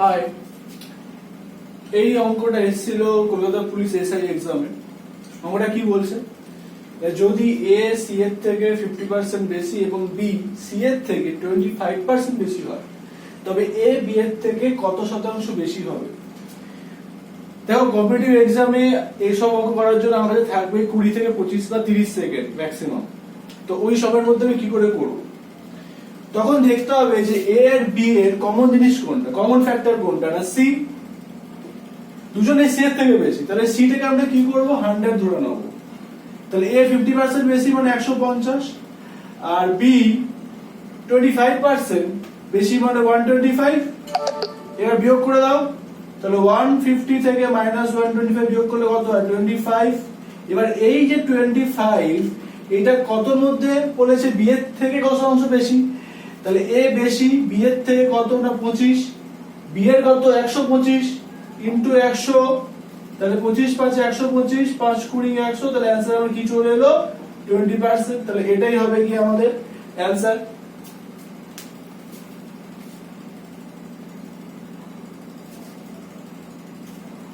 High এই অঙ্কটা এসেছিল কলকাতা পুলিশ এসআই এক্সামে অঙ্কটা কি বলছে? যদি এ সি এর থেকে ফিফটি পার্সেন্ট বেশি এবং বি সি এর থেকে টোয়েন্টি ফাইভ পার্সেন্ট বেশি হয়, তবে এ বি এর থেকে কত শতাংশ বেশি হবে? দেখো কম্পিটিভ এক্সামে এইসব অঙ্ক করার জন্য আমাদের থাকবে কুড়ি থেকে পঁচিশ বা তিরিশ সেকেন্ড ম্যাক্সিমাম তো ওই সবের মধ্যে আমি কি করে করব? তখন দেখতে হবে যে এ আর বি এর কমন জিনিস কোনটা? কমন ফ্যাক্টর কোনটা? না সি দুজনে সি এর থেকে বেশি। তাহলে সি থেকে আমরা কি করব? হান্ড্রেড ধরে নেব। তাহলে এ ফিফটি পার্সেন্ট বেশি মানে একশো পঞ্চাশ। আর বি টোয়েন্টি ফাইভ পার্সেন্ট বেশি মানে ওয়ান টোয়েন্টি ফাইভ এবার বিয়োগ করে দাও। তাহলে ওয়ান ফিফটি থেকে মাইনাস ওয়ান টোয়েন্টি ফাইভ বিয়োগ করলে কত হয়? টোয়েন্টি ফাইভ এবার এই যে টোয়েন্টি ফাইভ এটা কতর মধ্যে বলেছে? বিয়ের থেকে কত শতাংশ বেশি? তাহলে এ বেশি বি এর থেকে কত না পঁচিশ? বি এর কত? একশো পঁচিশ ইন্টু একশো। তাহলে পঁচিশ পাঁচ একশো পঁচিশ, পাঁচ কুড়ি একশো, তাহলে অ্যান্সার আমার কি চলে এলো? টোয়েন্টি পার্সেন্ট তাহলে এটাই হবে কি আমাদের? অ্যান্সার